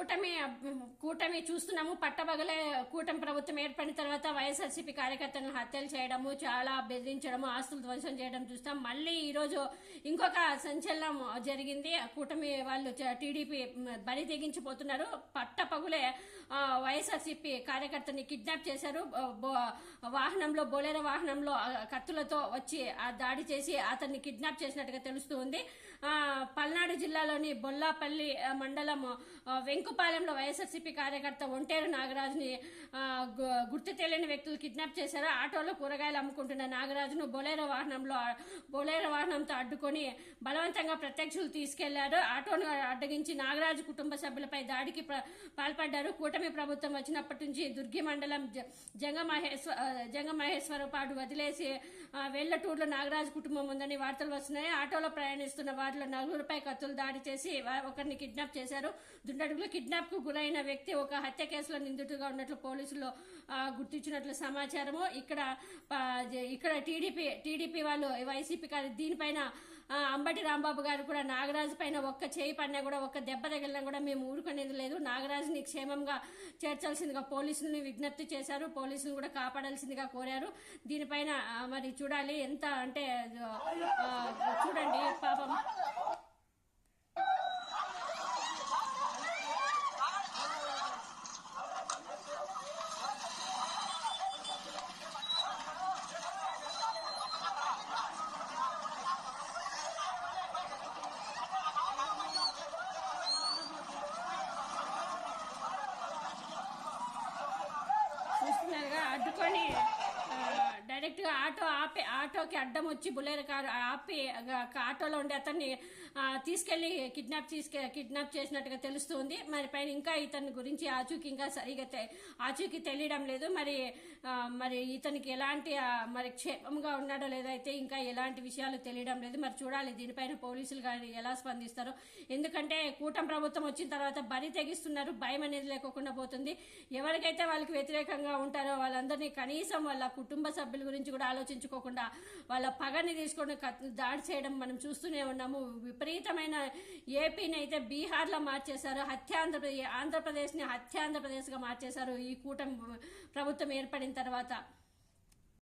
కూటమి కూటమి చూస్తున్నాము పట్టబగలే కూటమి ప్రభుత్వం ఏర్పడిన తర్వాత వైఎస్ఆర్సీపీ కార్యకర్తలను హత్యలు చేయడము చాలా బెదిరించడము ఆస్తులు ధ్వంసం చేయడం చూస్తాం. మళ్ళీ ఈరోజు ఇంకొక సంచలనం జరిగింది. కూటమి వాళ్ళు టీడీపీ బరి తెగించిపోతున్నారు. పట్టపగులే వైఎస్ఆర్సీపీ కార్యకర్తని కిడ్నాప్ చేశారు. బో- వాహనంలో బోలేరో వాహనంలో కత్తులతో వచ్చి ఆ దాడి చేసి అతన్ని కిడ్నాప్ చేసినట్టుగా తెలుస్తుంది పల్నాడు జిల్లాలోని బొల్లాపల్లి మండలం ఆ, వెంకుపాలెంలో వైఎస్ఆర్సీపీ కార్యకర్త ఒంటేరు నాగరాజుని గుర్తు తెలియని వ్యక్తులు కిడ్నాప్ చేశారు. ఆటోలో కూరగాయలు అమ్ముకుంటున్న నాగరాజును బొలేరో వాహనంలో బొలేరో వాహనంతో అడ్డుకొని బలవంతంగా ప్రత్యక్షులు తీసుకెళ్ళారు. ఆటోను అడ్డగించి నాగరాజు కుటుంబ సభ్యులపై దాడికి పాల్పడ్డారు. కూటమి ప్రభుత్వం వచ్చినప్పటి నుంచి దుర్గి మండలం జ- జంగమహేశ్వర జంగమహేశ్వరపాడు వదిలేసి ఆ, నాగరాజు కుటుంబం ఉందని వార్తలు వస్తున్నాయి. ఆటోలో ప్రయాణిస్తున్న వారిలో నలుగురిపై కత్తులు దాడి చేసి ఒకరిని కిడ్నాప్ చేశారు. దుండడుగులు కిడ్నాప్కు గురైన వ్యక్తి ఒక హత్య కేసులో నిందితుడిగా ఉన్నట్లు పోలీసులు గుర్తించినట్లు సమాచారము. ఇక్కడ ఇక్కడ టీడీపీ టీడీపీ వాళ్ళు వైసీపీ గారు దీనిపైన అంబటి రాంబాబు గారు కూడా నాగరాజు పైన ఒక్క చేయి పడినా కూడా ఒక్క దెబ్బ తగిలినా కూడా మేము ఊరుకునేది లేదు. నాగరాజుని క్షేమంగా చేర్చాల్సిందిగా పోలీసులను విజ్ఞప్తి చేశారు. పోలీసులు కూడా కాపాడాల్సిందిగా కోరారు. దీనిపైన మరి చూడాలి. ఎంత అంటే చూడండి పాపం. చేస్తున్నారుగా అడ్డుకొని డైరెక్ట్గా ఆటో ఆపి ఆటోకి అడ్డం వచ్చి బులేరు కారు ఆపి ఆటోలో ఉండే అతన్ని తీసుకెళ్ళి కిడ్నాప్ తీసుకె కిడ్నాప్ చేసినట్టుగా తెలుస్తుంది. మరి పైన ఇంకా ఇతని గురించి ఆచూకి ఇంకా సరిగా తె- ఆచూకీ తెలియడం లేదు. మరి మరి ఇతనికి ఎలాంటి మరి క్షేమంగా ఉన్నాడో లేదైతే ఇంకా ఎలాంటి విషయాలు తెలియడం లేదు. మరి చూడాలి దీనిపైన పోలీసులు కానీ ఎలా స్పందిస్తారో. ఎందుకంటే కూటమి ప్రభుత్వం వచ్చిన తర్వాత బరి తెగిస్తున్నారు. భయం అనేది లేకోకుండా పోతుంది. ఎవరికైతే వాళ్ళకి వ్యతిరేకంగా ఉంటారో వాళ్ళందరినీ కనీసం వాళ్ళ కుటుంబ సభ్యులు గురించి కూడా ఆలోచించుకోకుండా వాళ్ళ పగని తీసుకొని దాడి చేయడం మనం చూస్తూనే ఉన్నాము. విపరీతమైన ఏపీని అయితే బీహార్లో మార్చేశారు. హత్యాంధ్రప్రదేశ్ ఆంధ్రప్రదేశ్ని హత్యాంధ్రప్రదేశ్గా మార్చేశారు ఈ కూటమి ప్రభుత్వం ఏర్పడిన తర్వాత.